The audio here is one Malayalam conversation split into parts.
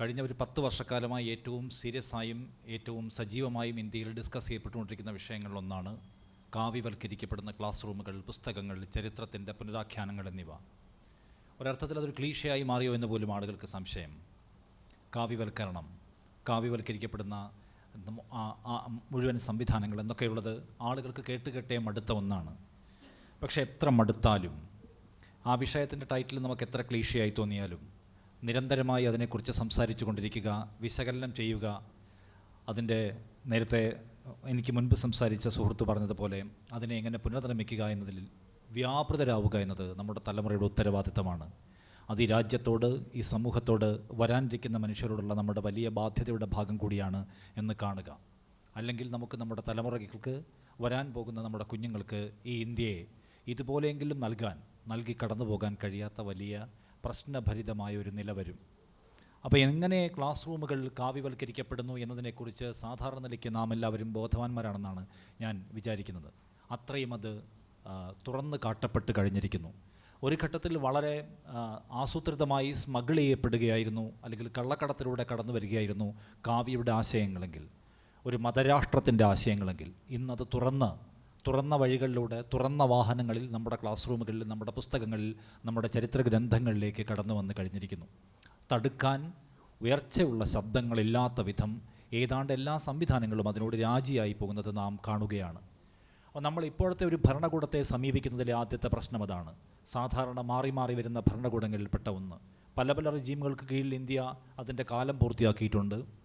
കഴിഞ്ഞ ഒരു പത്ത് വർഷക്കാലമായി ഏറ്റവും സീരിയസ് ആയും ഏറ്റവും സജീവമായും ഇന്ത്യയിൽ ഡിസ്കസ് ചെയ്യപ്പെട്ടുകൊണ്ടിരിക്കുന്ന വിഷയങ്ങളിലൊന്നാണ് കാവ്യവൽക്കരിക്കപ്പെടുന്ന ക്ലാസ് റൂമുകൾ പുസ്തകങ്ങൾ ചരിത്രത്തിന്റെ പുനരാഖ്യാനങ്ങൾ എന്നിവ. ഒരർത്ഥത്തിൽ അതൊരു ക്ലീഷയായി മാറിയോ എന്ന് പോലും ആളുകൾക്ക് സംശയം. കാവ്യവൽക്കരണം കാവ്യവൽക്കരിക്കപ്പെടുന്ന മുഴുവൻ സംവിധാനങ്ങൾ എന്നൊക്കെയുള്ളത് ആളുകൾക്ക് കേട്ടുകെട്ടേ മടുത്ത ഒന്നാണ്. പക്ഷേ എത്ര മടുത്താലും ആ വിഷയത്തിന്റെ ടൈറ്റിൽ നമുക്ക് എത്ര ക്ലീഷയായി തോന്നിയാലും നിരന്തരമായി അതിനെക്കുറിച്ച് സംസാരിച്ചു കൊണ്ടിരിക്കുക വിശകലനം ചെയ്യുക. അതിന്റെ നേരത്തെ എനിക്ക് മുൻപ് സംസാരിച്ച സുഹൃത്ത് പറഞ്ഞതുപോലെ അതിനെ എങ്ങനെ പുനർനിർമ്മിക്കുക എന്നതിൽ വ്യാപൃതരാവുക എന്നത് നമ്മുടെ തലമുറയുടെ ഉത്തരവാദിത്തമാണ്. അത് ഈ രാജ്യത്തോട് ഈ സമൂഹത്തോട് വരാനിരിക്കുന്ന മനുഷ്യരോടുള്ള നമ്മുടെ വലിയ ബാധ്യതയുടെ ഭാഗം കൂടിയാണ് എന്ന് കാണുക. അല്ലെങ്കിൽ നമുക്ക് നമ്മുടെ തലമുറകൾക്ക് വരാൻ പോകുന്ന നമ്മുടെ കുഞ്ഞുങ്ങൾക്ക് ഈ ഇന്ത്യയെ ഇതുപോലെയെങ്കിലും നൽകാൻ നൽകി കടന്നു പോകാൻ കഴിയാത്ത വലിയ പ്രശ്നഭരിതമായ ഒരു നില വരും. അപ്പോൾ എങ്ങനെ ക്ലാസ് റൂമുകൾ കാവ്യവൽക്കരിക്കപ്പെടുന്നു എന്നതിനെക്കുറിച്ച് സാധാരണ നിലയ്ക്ക് നാം എല്ലാവരും ബോധവാന്മാരാണെന്നാണ് ഞാൻ വിചാരിക്കുന്നത്. അത്രയും അത് തുറന്ന് കാട്ടപ്പെട്ട് കഴിഞ്ഞിരിക്കുന്നു. ഒരു ഘട്ടത്തിൽ വളരെ ആസൂത്രിതമായി സ്മഗിൾ ചെയ്യപ്പെടുകയായിരുന്നു അല്ലെങ്കിൽ കള്ളക്കടത്തിലൂടെ കടന്നു വരികയായിരുന്നു കാവ്യയുടെ ആശയങ്ങളെങ്കിൽ ഒരു മതരാഷ്ട്രത്തിന്റെ ആശയങ്ങളെങ്കിൽ ഇന്നത് തുറന്ന് തുറന്ന വഴികളിലൂടെ തുറന്ന വാഹനങ്ങളിൽ നമ്മുടെ ക്ലാസ് റൂമുകളിൽ നമ്മുടെ പുസ്തകങ്ങളിൽ നമ്മുടെ ചരിത്ര ഗ്രന്ഥങ്ങളിലേക്ക് കടന്നു വന്ന് കഴിഞ്ഞിരിക്കുന്നു. തടുക്കാൻ ഉയർച്ചയുള്ള ശബ്ദങ്ങളില്ലാത്ത വിധം ഏതാണ്ട് എല്ലാ സംവിധാനങ്ങളും അതിനോട് രാജിയായി പോകുന്നത് നാം കാണുകയാണ്. അപ്പോൾ നമ്മൾ ഇപ്പോഴത്തെ ഒരു ഭരണകൂടത്തെ സമീപിക്കുന്നതിലെ ആദ്യത്തെ പ്രശ്നം അതാണ്. സാധാരണ മാറി മാറി വരുന്ന ഭരണകൂടങ്ങളിൽപ്പെട്ട ഒന്ന്. പല പല റെജീമുകൾക്ക് കീഴിൽ ഇന്ത്യ അതിന്റെ കാലം പൂർത്തിയാക്കിയിട്ടുണ്ട്.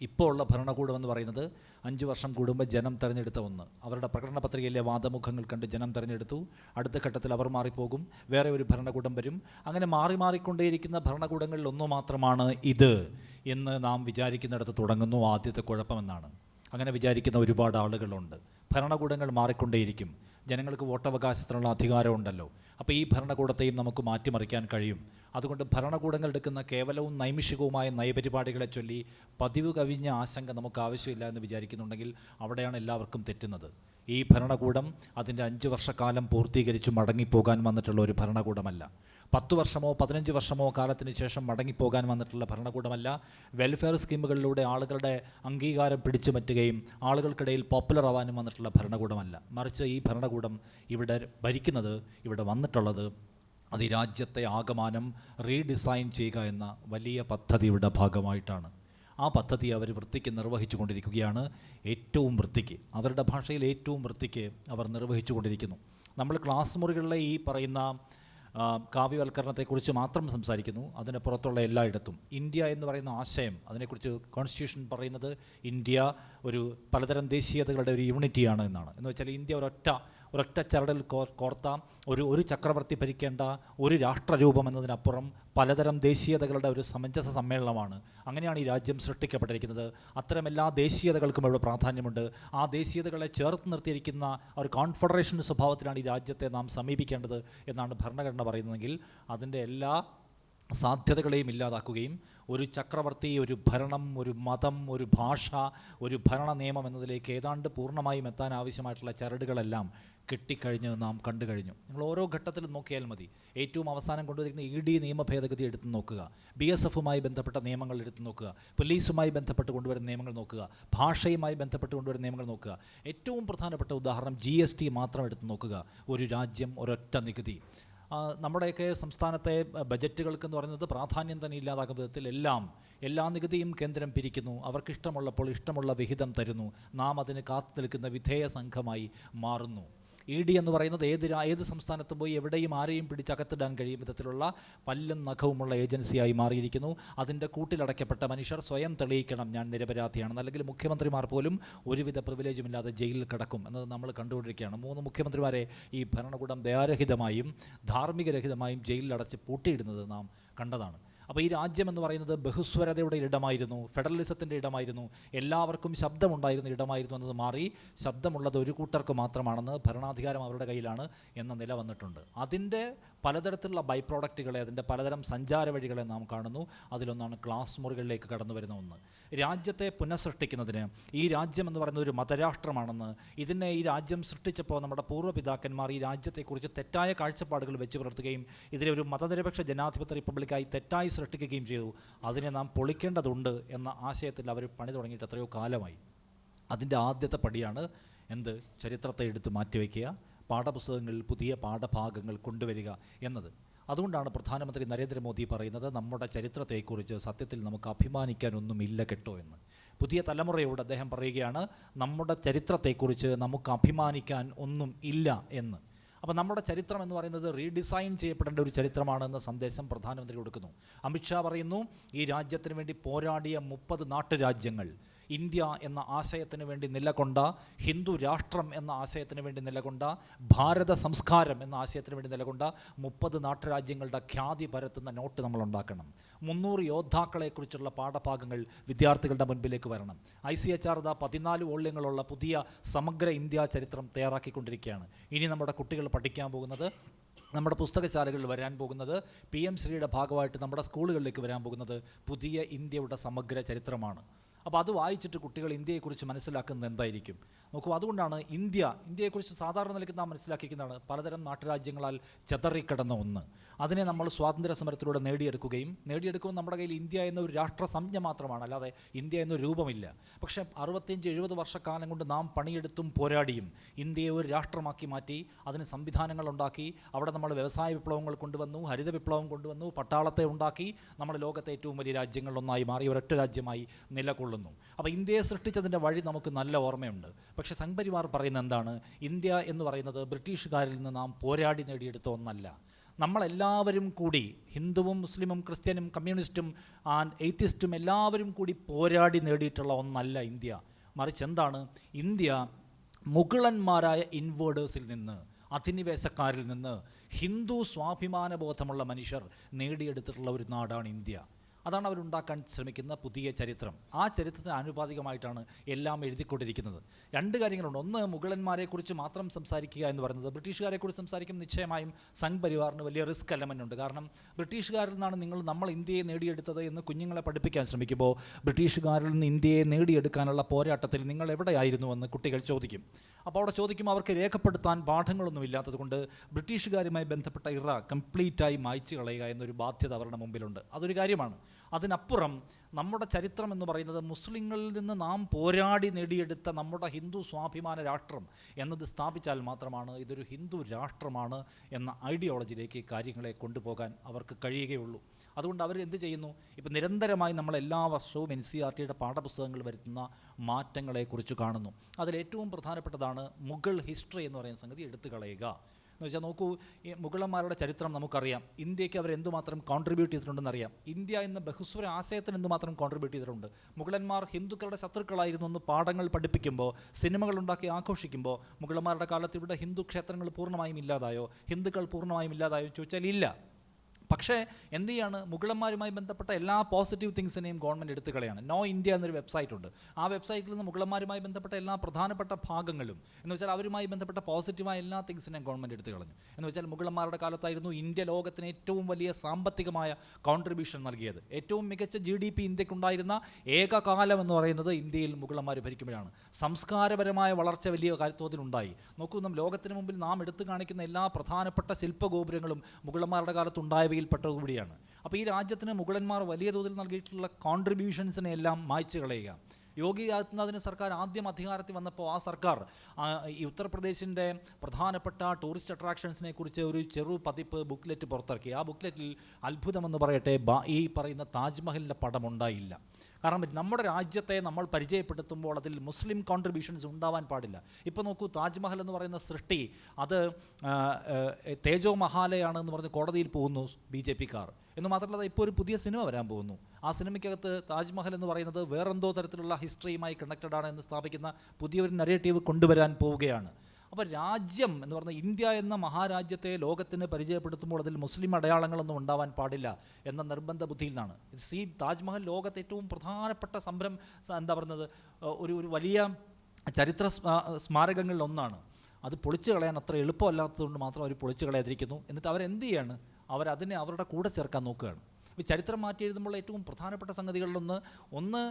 ഇപ്പോൾ ഉള്ള ഭരണകൂടം എന്ന് പറയുന്നത് അഞ്ച് വർഷം കൂടുമ്പോൾ ജനം തിരഞ്ഞെടുത്ത ഒന്ന്. അവരുടെ പ്രകടന പത്രികയിലെ വാദമുഖങ്ങൾ കണ്ട് ജനം തിരഞ്ഞെടുത്തു. അടുത്ത ഘട്ടത്തിൽ അവർ മാറിപ്പോകും. വേറെ ഒരു ഭരണകൂടം വരും. അങ്ങനെ മാറി മാറിക്കൊണ്ടേയിരിക്കുന്ന ഭരണകൂടങ്ങളിൽ ഒന്നു മാത്രമാണ് ഇത് എന്ന് നാം വിചാരിക്കുന്നിടത്ത് തുടങ്ങുന്നു ആദ്യത്തെ കുഴപ്പമെന്നാണ്. അങ്ങനെ വിചാരിക്കുന്ന ഒരുപാട് ആളുകളുണ്ട്. ഭരണകൂടങ്ങൾ മാറിക്കൊണ്ടേയിരിക്കും. ജനങ്ങൾക്ക് വോട്ടവകാശത്തിനുള്ള അധികാരമുണ്ടല്ലോ. അപ്പോൾ ഈ ഭരണകൂടത്തെയും നമുക്ക് മാറ്റിമറിക്കാൻ കഴിയും. അതുകൊണ്ട് ഭരണകൂടങ്ങൾ എടുക്കുന്ന കേവലവും നൈമിഷികവുമായ നയപരിപാടികളെ ചൊല്ലി പതിവ് കവിഞ്ഞ ആശങ്ക നമുക്ക് ആവശ്യമില്ല എന്ന് വിചാരിക്കുന്നുണ്ടെങ്കിൽ അവിടെയാണ് എല്ലാവർക്കും തെറ്റുന്നത്. ഈ ഭരണകൂടം അതിന്റെ അഞ്ച് വർഷക്കാലം പൂർത്തീകരിച്ചു മടങ്ങിപ്പോകാൻ വന്നിട്ടുള്ള ഒരു ഭരണകൂടമല്ല. പത്ത് വർഷമോ പതിനഞ്ച് വർഷമോ കാലത്തിന് ശേഷം മടങ്ങിപ്പോകാൻ വന്നിട്ടുള്ള ഭരണകൂടമല്ല. വെൽഫെയർ സ്കീമുകളിലൂടെ ആളുകളുടെ അംഗീകാരം പിടിച്ചു പറ്റുകയും ആളുകൾക്കിടയിൽ പോപ്പുലർ ആവാനും വന്നിട്ടുള്ള ഭരണകൂടമല്ല. മറിച്ച് ഈ ഭരണകൂടം ഇവിടെ ഭരിക്കുന്നത് ഇവിടെ വന്നിട്ടുള്ളത് അത് ഈ രാജ്യത്തെ ആകമാനം റീഡിസൈൻ ചെയ്യുക എന്ന വലിയ പദ്ധതിയുടെ ഭാഗമായിട്ടാണ്. ആ പദ്ധതി അവർ വൃത്തിക്ക് നിർവഹിച്ചു കൊണ്ടിരിക്കുകയാണ് ഏറ്റവും വൃത്തിക്ക്. അവരുടെ ഭാഷയിൽ ഏറ്റവും വൃത്തിക്ക് അവർ നിർവഹിച്ചു കൊണ്ടിരിക്കുന്നു. നമ്മൾ ക്ലാസ് മുറികളിലെ ഈ പറയുന്ന കാവ്യവൽക്കരണത്തെക്കുറിച്ച് മാത്രം സംസാരിക്കുന്നു. അതിന് പുറത്തുള്ള എല്ലായിടത്തും. ഇന്ത്യ എന്ന് പറയുന്ന ആശയം അതിനെക്കുറിച്ച് കോൺസ്റ്റിറ്റ്യൂഷൻ പറയുന്നത് ഇന്ത്യ ഒരു പലതരം ദേശീയതകളുടെ ഒരു യൂണിറ്റിയാണ് എന്നാണ്. എന്ന് വെച്ചാൽ ഇന്ത്യ ഒരൊറ്റ ഒരൊറ്റ ചരടിൽ കോർത്ത ഒരു ഒരു ചക്രവർത്തി ഭരിക്കേണ്ട ഒരു രാഷ്ട്രരൂപം എന്നതിനപ്പുറം പലതരം ദേശീയതകളുടെ ഒരു സമഞ്ജസ സമ്മേളനമാണ്. അങ്ങനെയാണ് ഈ രാജ്യം സൃഷ്ടിക്കപ്പെട്ടിരിക്കുന്നത്. അത്തരം എല്ലാ ദേശീയതകൾക്കും ഇവിടെ പ്രാധാന്യമുണ്ട്. ആ ദേശീയതകളെ ചേർത്ത് നിർത്തിയിരിക്കുന്ന ഒരു കോൺഫെഡറേഷൻ സ്വഭാവത്തിലാണ് ഈ രാജ്യത്തെ നാം സമീപിക്കേണ്ടത് എന്നാണ് ഭരണഘടന പറയുന്നതെങ്കിൽ അതിന്റെ എല്ലാ സാധ്യതകളെയും ഇല്ലാതാക്കുകയും ഒരു ചക്രവർത്തി ഒരു ഭരണം ഒരു മതം ഒരു ഭാഷ ഒരു ഭരണ നിയമം എന്നതിലേക്ക് ഏതാണ്ട് പൂർണമായും എത്താൻ ആവശ്യമായിട്ടുള്ള ചരടുകളെല്ലാം കെട്ടിക്കഴിഞ്ഞ് നാം കണ്ടു കഴിഞ്ഞു. നിങ്ങൾ ഓരോ ഘട്ടത്തിലും നോക്കിയാൽ മതി. ഏറ്റവും അവസാനം കൊണ്ടുവരുന്ന ഇ ഡി നിയമ ഭേദഗതി എടുത്ത് നോക്കുക. ബി എസ് എഫുമായി ബന്ധപ്പെട്ട നിയമങ്ങൾ എടുത്ത് നോക്കുക. പോലീസുമായി ബന്ധപ്പെട്ട് കൊണ്ടുവരുന്ന നിയമങ്ങൾ നോക്കുക. ഭാഷയുമായി ബന്ധപ്പെട്ട് കൊണ്ടുവരുന്ന നിയമങ്ങൾ നോക്കുക. ഏറ്റവും പ്രധാനപ്പെട്ട ഉദാഹരണം ജി എസ് ടി മാത്രം എടുത്ത് നോക്കുക. ഒരു രാജ്യം ഒരൊറ്റ നികുതി. നമ്മുടെയൊക്കെ സംസ്ഥാനത്തെ ബജറ്റുകൾക്കെന്ന് പറയുന്നത് പ്രാധാന്യം തന്നെ ഇല്ലാതാക്കുന്ന വിധത്തിൽ എല്ലാം എല്ലാ നികുതിയും കേന്ദ്രം പിരിക്കുന്നു. അവർക്കിഷ്ടമുള്ളപ്പോൾ ഇഷ്ടമുള്ള വിഹിതം തരുന്നു. നാം അതിന് കാത്തു നിൽക്കുന്ന വിധേയ സംഘമായി മാറുന്നു. ഇ ഡി എന്ന് പറയുന്നത് ഏത് ഏത് സംസ്ഥാനത്തും പോയി എവിടെയും ആരെയും പിടിച്ചകത്തിടാൻ കഴിയും വിധത്തിലുള്ള പല്ലും നഖവുമുള്ള ഏജൻസിയായി മാറിയിരിക്കുന്നു. അതിന്റെ കൂട്ടിലടയ്ക്കപ്പെട്ട മനുഷ്യർ സ്വയം തെളിയിക്കണം ഞാൻ നിരപരാധിയാണെന്ന് അല്ലെങ്കിൽ മുഖ്യമന്ത്രിമാർ പോലും ഒരുവിധ പ്രിവിലേജും ഇല്ലാതെ ജയിലിൽ കിടക്കും എന്നത് നമ്മൾ കണ്ടുകൊണ്ടിരിക്കുകയാണ്. മൂന്ന് മുഖ്യമന്ത്രിമാരെ ഈ ഭരണകൂടം ദയാരഹിതമായും ധാർമ്മികരഹിതമായും ജയിലിൽ അടച്ച് പൂട്ടിയിടുന്നത് നാം കണ്ടതാണ്. അപ്പോൾ ഈ രാജ്യം എന്ന് പറയുന്നത് ബഹുസ്വരതയുടെ ഇടമായിരുന്നു ഫെഡറലിസത്തിന്റെ ഇടമായിരുന്നു എല്ലാവർക്കും ശബ്ദമുണ്ടായിരുന്ന ഇടമായിരുന്നു എന്നത് മാറി ശബ്ദമുള്ളത് ഒരു കൂട്ടർക്ക് മാത്രമാണെന്ന് ഭരണാധികാരം അവരുടെ കയ്യിലാണ് എന്ന നില വന്നിട്ടുണ്ട്. അതിന്റെ പലതരത്തിലുള്ള ബൈ പ്രോഡക്റ്റുകളെ അതിന്റെ പലതരം സഞ്ചാര വഴികളെ നാം കാണുന്നു. അതിലൊന്നാണ് ക്ലാസ് മുറികളിലേക്ക് കടന്നു വരുന്ന ഒന്ന്. രാജ്യത്തെ പുനഃസൃഷ്ടിക്കുന്നതിന് ഈ രാജ്യം എന്ന് പറയുന്ന ഒരു മതരാഷ്ട്രമാണെന്ന് ഇതിനെ ഈ രാജ്യം സൃഷ്ടിച്ചപ്പോൾ നമ്മുടെ പൂർവപിതാക്കന്മാർ ഈ രാജ്യത്തെക്കുറിച്ച് തെറ്റായ കാഴ്ചപ്പാടുകൾ വെച്ച് പുലർത്തുകയും ഇതിനെ ഒരു മതനിരപേക്ഷ ജനാധിപത്യ റിപ്പബ്ലിക്കായി തെറ്റായി സൃഷ്ടിക്കുകയും ചെയ്തു. അതിനെ നാം പൊളിക്കേണ്ടതുണ്ട് എന്ന ആശയത്തിൽ അവർ പണി തുടങ്ങിയിട്ട് എത്രയോ കാലമായി. അതിന്റെ ആദ്യത്തെ പടിയാണ് എന്ത്? ചരിത്രത്തെ എടുത്ത് മാറ്റിവെക്കുക പാഠപുസ്തകങ്ങളിൽ പുതിയ പാഠഭാഗങ്ങൾ കൊണ്ടുവരിക എന്നത്. അതുകൊണ്ടാണ് പ്രധാനമന്ത്രി നരേന്ദ്രമോദി പറയുന്നത് നമ്മുടെ ചരിത്രത്തെക്കുറിച്ച് സത്യത്തിൽ നമുക്ക് അഭിമാനിക്കാനൊന്നുമില്ല കേട്ടോ എന്ന്. പുതിയ തലമുറയോട് അദ്ദേഹം പറയുകയാണ് നമ്മുടെ ചരിത്രത്തെക്കുറിച്ച് നമുക്ക് അഭിമാനിക്കാൻ ഒന്നും ഇല്ല എന്ന്. അപ്പോൾ നമ്മുടെ ചരിത്രം എന്ന് പറയുന്നത് റീഡിസൈൻ ചെയ്യപ്പെടേണ്ട ഒരു ചരിത്രമാണെന്ന സന്ദേശം പ്രധാനമന്ത്രി കൊടുക്കുന്നു. അമിത്ഷാ പറയുന്നു ഈ രാജ്യത്തിന് വേണ്ടി പോരാടിയ മുപ്പത് നാട്ടുരാജ്യങ്ങൾ ഇന്ത്യ എന്ന ആശയത്തിന് വേണ്ടി നിലകൊണ്ട ഹിന്ദു രാഷ്ട്രം എന്ന ആശയത്തിന് വേണ്ടി നിലകൊണ്ട ഭാരത സംസ്കാരം എന്ന ആശയത്തിന് വേണ്ടി നിലകൊണ്ട മുപ്പത് നാട്ടുരാജ്യങ്ങളുടെ ഖ്യാതി പരത്തുന്ന നോട്ട് നമ്മൾ ഉണ്ടാക്കണം. മുന്നൂറ് യോദ്ധാക്കളെക്കുറിച്ചുള്ള പാഠഭാഗങ്ങൾ വിദ്യാർത്ഥികളുടെ മുൻപിലേക്ക് വരണം. ഐ സി എച്ച് ആർ പതിനാല് വോള്യങ്ങളുള്ള പുതിയ സമഗ്ര ഇന്ത്യ ചരിത്രം തയ്യാറാക്കിക്കൊണ്ടിരിക്കുകയാണ്. ഇനി നമ്മുടെ കുട്ടികൾ പഠിക്കാൻ പോകുന്നത് നമ്മുടെ പുസ്തകശാലകളിൽ വരാൻ പോകുന്നത് പി എം ശ്രീയുടെ ഭാഗമായിട്ട് നമ്മുടെ സ്കൂളുകളിലേക്ക് വരാൻ പോകുന്നത് പുതിയ ഇന്ത്യയുടെ സമഗ്ര ചരിത്രമാണ്. അപ്പോൾ അത് വായിച്ചിട്ട് കുട്ടികൾ ഇന്ത്യയെക്കുറിച്ച് മനസ്സിലാക്കുന്നത് എന്തായിരിക്കും? നോക്കൂ അതുകൊണ്ടാണ് ഇന്ത്യ ഇന്ത്യയെക്കുറിച്ച് സാധാരണ നിലയ്ക്ക് നാം മനസ്സിലാക്കിക്കുന്നതാണ് പലതരം നാട്ടുരാജ്യങ്ങളാൽ ചെതറിക്കിടന്ന ഒന്ന്. അതിനെ നമ്മൾ സ്വാതന്ത്ര്യ സമരത്തിലൂടെ നേടിയെടുക്കുകയും നേടിയെടുക്കുമ്പോൾ നമ്മുടെ കയ്യിൽ ഇന്ത്യ എന്നൊരു രാഷ്ട്രസംജ്ഞ മാത്രമാണ്. അല്ലാതെ ഇന്ത്യ എന്നൊരു രൂപമില്ല. പക്ഷേ അറുപത്തിയഞ്ച് എഴുപത് വർഷക്കാലം കൊണ്ട് നാം പണിയെടുത്തും പോരാടിയും ഇന്ത്യയെ ഒരു രാഷ്ട്രമാക്കി മാറ്റി അതിന് സംവിധാനങ്ങൾ ഉണ്ടാക്കി അവിടെ നമ്മൾ വ്യവസായ വിപ്ലവങ്ങൾ കൊണ്ടുവന്നു ഹരിത വിപ്ലവം കൊണ്ടുവന്നു പട്ടാളത്തെ ഉണ്ടാക്കി നമ്മൾ ലോകത്തെ ഏറ്റവും വലിയ രാജ്യങ്ങളിലൊന്നായി മാറി ഒരൊറ്റ രാജ്യമായി നിലകൊള്ളുന്നു. അപ്പോൾ ഇന്ത്യയെ സൃഷ്ടിച്ചതിന്റെ വഴി നമുക്ക് നല്ല ഓർമ്മയുണ്ട്. പക്ഷേ സംഘപരിവാർ പറയുന്ന എന്താണ്? ഇന്ത്യ എന്ന് പറയുന്നത് ബ്രിട്ടീഷുകാരിൽ നിന്ന് നാം പോരാടി നേടിയെടുത്ത ഒന്നല്ല. നമ്മളെല്ലാവരും കൂടി ഹിന്ദുവും മുസ്ലിമും ക്രിസ്ത്യനും കമ്മ്യൂണിസ്റ്റും ആൻഡ് എയ്ത്തിസ്റ്റും എല്ലാവരും കൂടി പോരാടി നേടിയിട്ടുള്ള ഒന്നല്ല ഇന്ത്യ. മറിച്ച് എന്താണ്? ഇന്ത്യ മുഗളന്മാരായ ഇൻവേഡേഴ്സിൽ നിന്ന് അധിനിവേശക്കാരിൽ നിന്ന് ഹിന്ദു സ്വാഭിമാനബോധമുള്ള മനുഷ്യർ നേടിയെടുത്തിട്ടുള്ള ഒരു നാടാണ് ഇന്ത്യ. അതാണ് അവരുണ്ടാക്കാൻ ശ്രമിക്കുന്ന പുതിയ ചരിത്രം. ആ ചരിത്രത്തിന് ആനുപാതികമായിട്ടാണ് എല്ലാം എഴുതിക്കൊണ്ടിരിക്കുന്നത്. രണ്ട് കാര്യങ്ങളുണ്ട്. ഒന്ന് മുഗളന്മാരെക്കുറിച്ച് മാത്രം സംസാരിക്കുക എന്ന് പറയുന്നത്. ബ്രിട്ടീഷുകാരെക്കുറിച്ച് സംസാരിക്കും നിശ്ചയമായും സംഘ് പരിവാറിന് വലിയ റിസ്ക് എലമെന്റ് ഉണ്ട് കാരണം ബ്രിട്ടീഷുകാരിൽ നിന്നാണ് നിങ്ങൾ നമ്മൾ ഇന്ത്യയെ നേടിയെടുത്തത് എന്ന് കുഞ്ഞുങ്ങളെ പഠിപ്പിക്കാൻ ശ്രമിക്കുമ്പോൾ ബ്രിട്ടീഷുകാരിൽ നിന്ന് ഇന്ത്യയെ നേടിയെടുക്കാനുള്ള പോരാട്ടത്തിൽ നിങ്ങൾ എവിടെയായിരുന്നു എന്ന് കുട്ടികൾ ചോദിക്കും. അപ്പോൾ അവിടെ ചോദിക്കും അവർക്ക് രേഖപ്പെടുത്താൻ പാഠങ്ങളൊന്നും ഇല്ലാത്തത് കൊണ്ട് ബ്രിട്ടീഷുകാരുമായി ബന്ധപ്പെട്ട ഇറ കംപ്ലീറ്റായി മായ്ച്ചു കളയുക എന്നൊരു ബാധ്യത അവരുടെ മുമ്പിലുണ്ട്. അതൊരു കാര്യമാണ്. അതിനപ്പുറം നമ്മുടെ ചരിത്രം എന്ന് പറയുന്നത് മുസ്ലിങ്ങളിൽ നിന്ന് നാം പോരാടി നേടിയെടുത്ത നമ്മുടെ ഹിന്ദു സ്വാഭിമാന രാഷ്ട്രം എന്നത് സ്ഥാപിച്ചാൽ മാത്രമാണ് ഇതൊരു ഹിന്ദു രാഷ്ട്രമാണ് എന്ന ഐഡിയോളജിയിലേക്ക് കാര്യങ്ങളെ കൊണ്ടുപോകാൻ അവർക്ക് കഴിയുകയുള്ളൂ. അതുകൊണ്ട് അവർ എന്ത് ചെയ്യുന്നു? ഇപ്പം നിരന്തരമായി നമ്മൾ എല്ലാ വർഷവും എൻ സി ആർ ടിയുടെ പാഠപുസ്തകങ്ങൾ വരുത്തുന്ന മാറ്റങ്ങളെക്കുറിച്ച് കാണുന്നു. അതിലേറ്റവും പ്രധാനപ്പെട്ടതാണ് മുഗൾ ഹിസ്റ്ററി എന്ന് പറയുന്ന സംഗതി എടുത്തു കളയുക. എന്ന് വെച്ചാൽ നോക്കൂ ഈ മുഗളന്മാരുടെ ചരിത്രം നമുക്കറിയാം. ഇന്ത്യയ്ക്ക് അവർ എന്തുമാത്രം കോൺട്രിബ്യൂട്ട് ചെയ്തിട്ടുണ്ടെന്ന് അറിയാം ഇന്ത്യ എന്ന ബഹുസ്വര ആശയത്തിന് എന്തുമാത്രം കോൺട്രിബ്യൂട്ട് ചെയ്തിട്ടുണ്ട്? മുഗളന്മാർ ഹിന്ദുക്കളുടെ ശത്രുക്കളായിരുന്നു എന്ന് പാഠങ്ങൾ പഠിപ്പിക്കുമ്പോൾ സിനിമകൾ ഉണ്ടാക്കി ആഘോഷിക്കുമ്പോൾ മുഗളന്മാരുടെ കാലത്ത് ഇവിടെ ഹിന്ദു ക്ഷേത്രങ്ങൾ പൂർണമായും ഇല്ലാതായോ? ഹിന്ദുക്കൾ പൂർണമായും ഇല്ലാതായോ ചോദിച്ചാൽ ഇല്ല. പക്ഷേ എന്ത് ചെയ്യാണ്? മുഗളന്മാരുമായി ബന്ധപ്പെട്ട എല്ലാ പോസിറ്റീവ് തിങ്സിനെയും ഗവൺമെന്റ് എടുത്തു കളയാണ്. നോ ഇന്ത്യ എന്നൊരു വെബ്സൈറ്റ് ഉണ്ട്. ആ വെബ്സൈറ്റിൽ നിന്ന് മുഗളന്മാരുമായി ബന്ധപ്പെട്ട എല്ലാ പ്രധാനപ്പെട്ട ഭാഗങ്ങളും എന്ന് വെച്ചാൽ അവരുമായി ബന്ധപ്പെട്ട പോസിറ്റീവായ എല്ലാ തിങ്സിനെയും ഗവൺമെന്റ് എടുത്തു കളഞ്ഞു. എന്ന് വെച്ചാൽ മുഗളന്മാരുടെ കാലത്തായിരുന്നു ഇന്ത്യ ലോകത്തിന് ഏറ്റവും വലിയ സാമ്പത്തികമായ കോൺട്രിബ്യൂഷൻ നൽകിയത്. ഏറ്റവും മികച്ച ജി ഡി പി ഇന്ത്യക്കുണ്ടായിരുന്ന ഏകകാലം എന്ന് പറയുന്നത് ഇന്ത്യയിൽ മുഗളന്മാർ ഭരിക്കുമ്പോഴാണ്. സംസ്കാരപരമായ വളർച്ച വലിയ തോതിലുണ്ടായി നോക്കൂ നാം ലോകത്തിന് മുമ്പിൽ നാം എടുത്തു കാണിക്കുന്ന എല്ലാ പ്രധാനപ്പെട്ട ശില്പഗോപുരങ്ങളും മുഗളന്മാരുടെ കാലത്തുണ്ടായവയിൽപ്പെട്ടത് കൂടിയാണ്. അപ്പോൾ ഈ രാജ്യത്തിന് മുഗളന്മാർ വലിയ തോതിൽ നൽകിയിട്ടുള്ള കോൺട്രിബ്യൂഷൻസിനെ എല്ലാം മായ്ച്ചു കളയുക. യോഗി ആദിത്യനാഥിന് സർക്കാർ ആദ്യം അധികാരത്തിൽ വന്നപ്പോൾ ആ സർക്കാർ ഈ ഉത്തർപ്രദേശിന്റെ പ്രധാനപ്പെട്ട ടൂറിസ്റ്റ് അട്രാക്ഷൻസിനെ കുറിച്ച് ഒരു ചെറു പതിപ്പ് ബുക്ക്ലെറ്റ് പുറത്തിറക്കി. ആ ബുക്ക്ലെറ്റിൽ അത്ഭുതമെന്ന് പറയട്ടെ ഈ പറയുന്ന താജ്മഹലിന്റെ പടം ഉണ്ടായില്ല. കാരണം നമ്മുടെ രാജ്യത്തെ നമ്മൾ പരിചയപ്പെടുത്തുമ്പോൾ അതിൽ മുസ്ലിം കോൺട്രിബ്യൂഷൻസ് ഉണ്ടാവാൻ പാടില്ല. ഇപ്പോൾ നോക്കൂ താജ്മഹൽ എന്ന് പറയുന്ന സൃഷ്ടി അത് തേജോ മഹാലയാണെന്ന് പറഞ്ഞ് കോടതിയിൽ പോകുന്നു ബി ജെ പിക്കാർ. എന്ന് മാത്രമല്ല ഇപ്പോൾ ഒരു പുതിയ സിനിമ വരാൻ പോകുന്നു. ആ സിനിമയ്ക്കകത്ത് താജ്മഹൽ എന്ന് പറയുന്നത് വേറെന്തോ തരത്തിലുള്ള ഹിസ്റ്ററിയുമായി കണക്റ്റഡ് ആണ് എന്ന് സ്ഥാപിക്കുന്ന പുതിയൊരു നരേറ്റീവ് കൊണ്ടുവരാൻ പോവുകയാണ്. അപ്പോൾ രാജ്യം എന്ന് പറഞ്ഞ ഇന്ത്യ എന്ന മഹാരാജ്യത്തെ ലോകത്തിന് പരിചയപ്പെടുത്തുമ്പോൾ അതിൽ മുസ്ലിം അടയാളങ്ങളൊന്നും ഉണ്ടാവാൻ പാടില്ല എന്ന നിർബന്ധ ബുദ്ധിയിൽ നിന്നാണ് സി താജ്മഹൽ ലോകത്തെ ഏറ്റവും പ്രധാനപ്പെട്ട സംരം എന്താ പറയുന്നത് ഒരു ഒരു വലിയ ചരിത്ര സ്മാരകങ്ങളിലൊന്നാണ്. അത് പൊളിച്ചു കളയാൻ അത്ര എളുപ്പമല്ലാത്തതുകൊണ്ട് മാത്രം അവർ പൊളിച്ചു കളയാതിരിക്കുന്നു എന്നിട്ട് അവരെന്ത് ചെയ്യാണ്? അവരതിനെ അവരുടെ കൂടെ ചേർക്കാൻ നോക്കുകയാണ്. ഈ ചരിത്രം മാറ്റി എഴുതുമ്പോൾ ഏറ്റവും പ്രധാനപ്പെട്ട സംഗതികളിലൊന്ന് ഒന്ന്